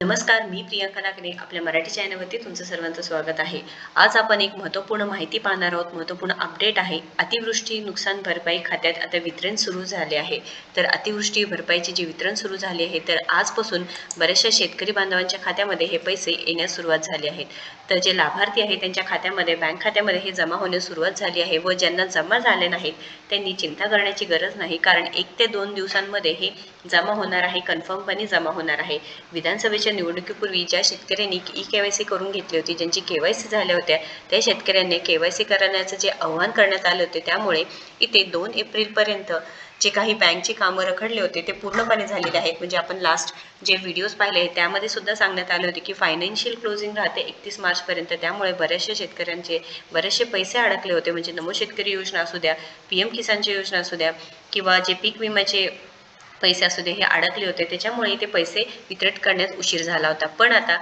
नमस्कार मी प्रियांका नागरे आपल्या मराठी चॅनलवरती तुमचं सर्वांचं स्वागत आहे. आज आपण एक महत्त्वपूर्ण माहिती पाहणार आहोत. महत्त्वपूर्ण अपडेट आहे. अतिवृष्टी नुकसान भरपाई खात्यात आता वितरण सुरू झाले आहे. तर अतिवृष्टी भरपाईचे जे वितरण सुरू झाले आहे तर आजपासून बऱ्याचशा शेतकरी बांधवांच्या खात्यामध्ये हे पैसे येण्यास सुरुवात झाली आहे. तर जे लाभार्थी आहे त्यांच्या खात्यामध्ये बँक खात्यामध्ये हे जमा होण्यास सुरुवात झाली आहे व ज्यांना जमा झाले नाहीत त्यांनी चिंता करण्याची गरज नाही कारण एक ते दोन दिवसांमध्ये हे जमा होणार आहे कन्फर्मपणे जमा होणार आहे. विधानसभेच्या निवडणुकीपूर्वी ज्या शेतकऱ्यांनी ई के वाय सी करून घेतली होती ज्यांची के वाय सी झाल्या होत्या त्या शेतकऱ्यांनी के वाय सी करण्याचं जे आव्हान करण्यात आले होते त्यामुळे इथे दोन एप्रिलपर्यंत जे काही बँकची कामं रखडले होते ते पूर्णपणे झालेले आहेत. म्हणजे आपण लास्ट जे व्हिडिओज पाहिले आहेत त्यामध्ये सुद्धा सांगण्यात आले होते की फायनान्शियल क्लोजिंग राहते एकतीस मार्चपर्यंत त्यामुळे बऱ्याचशा शेतकऱ्यांचे बरेचसे पैसे अडकले होते. म्हणजे नमो शेतकरी योजना असू द्या पी एम किसानची योजना असू द्या किंवा जे पीक विम्याचे पैसे असू दे हे अडकले होते. त्याच्यामुळे ते पैसे वितरित करण्यात उशीर झाला होता. पण आता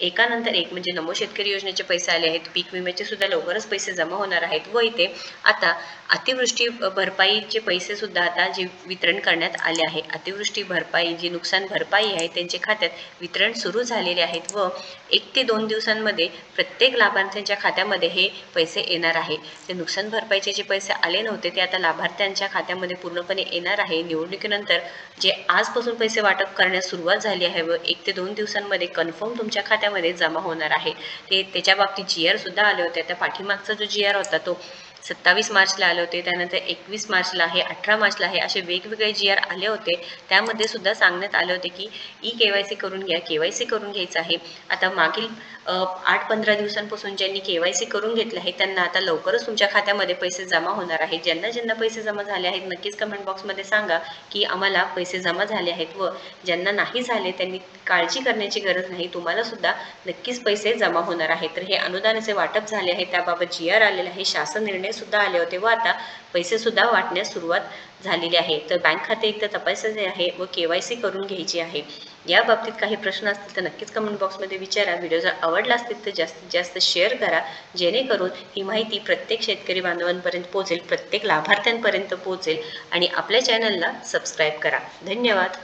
एकानंतर एक म्हणजे नमो शेतकरी योजनेचे पैसे आले आहेत पीक विम्याचे सुद्धा लवकरच पैसे जमा होणार आहेत व इथे आता अतिवृष्टी भरपाईचे पैसे सुद्धा आता जे वितरण करण्यात आले आहे. अतिवृष्टी भरपाई जी नुकसान भरपाई आहे त्यांच्या खात्यात वितरण सुरू झालेले आहेत व एक ते दोन दिवसांमध्ये प्रत्येक लाभार्थ्यांच्या खात्यामध्ये हे पैसे येणार आहे. ते नुकसान भरपाईचे जे पैसे आले नव्हते ते आता लाभार्थ्यांच्या खात्यामध्ये पूर्णपणे येणार आहे. निवडणुकीनंतर जे आजपासून पैसे वाटप करण्यास सुरुवात झाली आहे व एक ते दोन दिवसांमध्ये कन्फर्म तुमच्या खात्यामध्ये जमा होणार आहे. ते त्याच्या बाबतीत जी आर सुद्धा आले होते. त्या पाठीमागचा जो जी आर होता तो सत्तावीस मार्चला आले होते त्यानंतर एकवीस मार्चला आहे अठरा मार्चला आहे असे वेगवेगळे जी आर आले होते त्यामध्ये सुद्धा सांगण्यात आले होते की ई के वाय सी करून घ्या के वाय सी करून घ्यायचं आहे. आता मागील आठ पंधरा दिवसांपासून ज्यांनी के वाय सी करून घेतलं आहे त्यांना आता लवकरच तुमच्या खात्यामध्ये पैसे जमा होणार आहेत. ज्यांना ज्यांना पैसे जमा झाले आहेत नक्कीच कमेंट बॉक्समध्ये सांगा की आम्हाला पैसे जमा झाले आहेत व ज्यांना नाही झाले त्यांनी काळजी करण्याची गरज नाही तुम्हाला सुद्धा नक्कीच पैसे जमा होणार आहेत. तर हे अनुदानाचे वाटप झाले आहे त्याबाबत जी आर आलेलं आहे शासन निर्णय सुद्धा आले होते व आता पैसे सुद्धा वाटण्यास सुरुवात झालेली आहे. तर बँक खाते एकदा तपासायचे आहे व के वाय सी करून घ्यायची आहे. या बाबतीत काही प्रश्न असतील तर नक्कीच कमेंट बॉक्समध्ये विचारा. व्हिडिओ जर आवडला असतील तर जास्तीत जास्त शेअर करा. जेणेकरून ही माहिती प्रत्येक शेतकरी बांधवांपर्यंत पोहोचेल प्रत्येक लाभार्थ्यांपर्यंत पोहोचेल आणि आपल्या चॅनलला सबस्क्राईब करा. धन्यवाद.